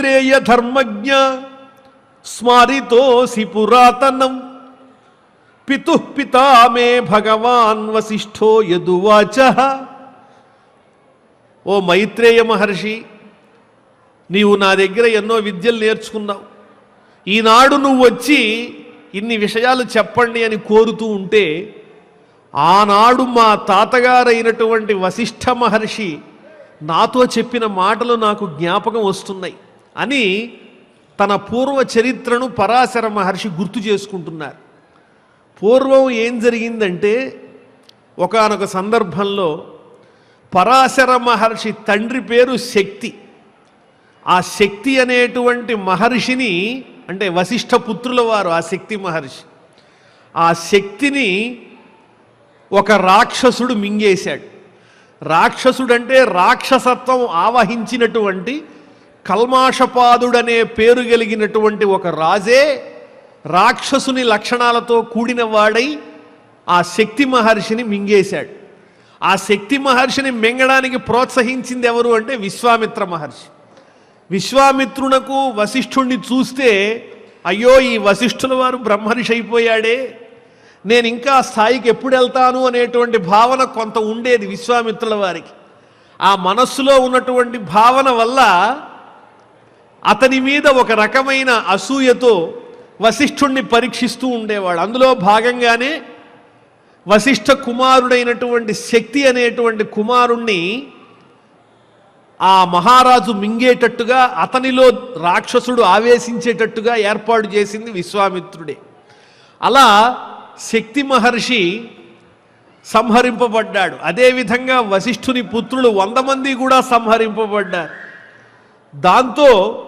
శ్రేయ ధర్మజ్ఞ స్మారితోసి పురాతనం. పితు పితా మే భగవాన్ వశిష్ఠో యదువాచ. ఓ మైత్రేయ మహర్షి నీవు నా దగ్గర ఎన్నో విద్యలు నేర్చుకున్నావు. ఈనాడు నువ్వు వచ్చి ఇన్ని విషయాలు చెప్పండి అని కోరుతూ ఉంటే ఆనాడు మా తాతగారైనటువంటి వశిష్ఠ మహర్షి నాతో చెప్పిన మాటలు నాకు జ్ఞాపకం వస్తున్నాయి. అని తన పూర్వ చరిత్రను పరాశర మహర్షి గుర్తు చేసుకుంటున్నారు. పూర్వం ఏం జరిగిందంటే ఒకానొక సందర్భంలో పరాశర మహర్షి తండ్రి పేరు శక్తి. ఆ శక్తి అనేటువంటి మహర్షిని అంటే వశిష్ఠ పుత్రుల వారు ఆ శక్తి మహర్షి. ఆ శక్తిని ఒక రాక్షసుడు మింగేశాడు. రాక్షసుడంటే రాక్షసత్వం ఆవహించినటువంటి కల్మాషపాదుడనే పేరు కలిగినటువంటి ఒక రాజే రాక్షసుని లక్షణాలతో కూడిన వాడై ఆ శక్తి మహర్షిని మింగేశాడు. ఆ శక్తి మహర్షిని మింగడానికి ప్రోత్సహించింది ఎవరు అంటే విశ్వామిత్ర మహర్షి. విశ్వామిత్రునకు వశిష్ఠుణ్ణి చూస్తే అయ్యో ఈ వశిష్ఠుల వారు బ్రహ్మర్షి అయిపోయాడే. నేను ఇంకా స్థాయికి ఎప్పుడు వెళ్తాను అనేటువంటి భావన కొంత ఉండేది విశ్వామిత్రుల వారికి. ఆ మనస్సులో ఉన్నటువంటి భావన వల్ల అతని మీద ఒక రకమైన అసూయతో వశిష్ఠుణ్ణి పరీక్షిస్తూ ఉండేవాడు. అందులో భాగంగానే వశిష్ఠ కుమారుడైనటువంటి శక్తి అనేటువంటి కుమారుణ్ణి ఆ మహారాజు మింగేటట్టుగా అతనిలో రాక్షసుడు ఆవేశించేటట్టుగా ఏర్పాటు చేసింది విశ్వామిత్రుడే. అలా శక్తి మహర్షి సంహరింపబడ్డాడు. అదేవిధంగా వశిష్ఠుని పుత్రులు వంద మంది కూడా సంహరింపబడ్డారు. దాంతో